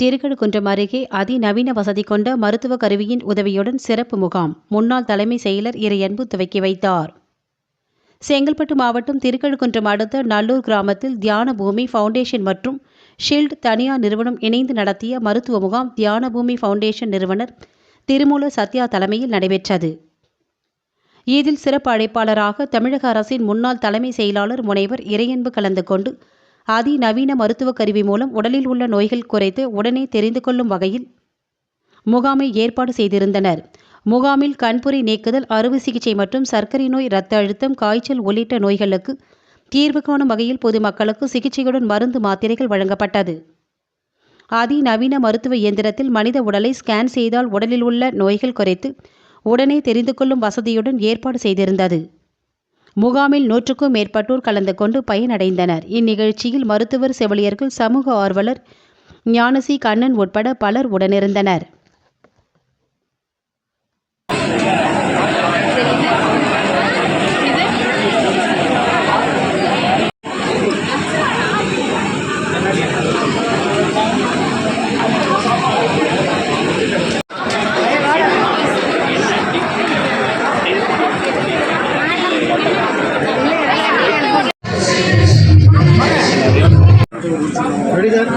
திருக்கழுக்குன்றம் அருகே அதிநவீன வசதி கொண்ட மருத்துவ கருவியின் உதவியுடன் சிறப்பு முகாம். முன்னாள் தலைமை செயலர் இறையன்பு துவக்கி வைத்தார். செங்கல்பட்டு மாவட்டம் திருக்கழுக்குன்றம் அடுத்த நல்லூர் கிராமத்தில் தியான பூமி ஃபவுண்டேஷன் மற்றும் ஷீல்ட் தனியார் நிறுவனம் இணைந்து நடத்திய மருத்துவ முகாம் தியான பூமி ஃபவுண்டேஷன் நிறுவனர் திருமூல சத்யா தலைமையில் நடைபெற்றது. இதில் சிறப்பு அழைப்பாளராக தமிழக அரசின் முன்னாள் தலைமை செயலாளர் முனைவர் இறையன்பு கலந்து கொண்டு அதிநவீன மருத்துவ கருவி மூலம் உடலில் உள்ள நோய்கள் குறைத்து உடனே தெரிந்து கொள்ளும் வகையில் முகாமை ஏற்பாடு செய்திருந்தனர். முகாமில் கண்புரை நீக்குதல் அறுவை சிகிச்சை மற்றும் சர்க்கரை நோய் இரத்த அழுத்தம் காய்ச்சல் உள்ளிட்ட நோய்களுக்கு தீர்வு காணும் வகையில் பொதுமக்களுக்கு சிகிச்சையுடன் மருந்து மாத்திரைகள் வழங்கப்பட்டது. அதிநவீன மருத்துவ இயந்திரத்தில் மனித உடலை ஸ்கேன் செய்தால் உடலில் உள்ள நோய்கள் குறைத்து உடனே தெரிந்து கொள்ளும் வசதியுடன் ஏற்பாடு செய்திருந்தது. முகாமில் நூற்றுக்கும் மேற்பட்டோர் கலந்து கொண்டு பயனடைந்தனர். இந்நிகழ்ச்சியில் மருத்துவர் செவிலியர்கள் சமூக ஆர்வலர் ஞானசி கண்ணன் உட்பட பலர் உடனிருந்தனர். Pretty good.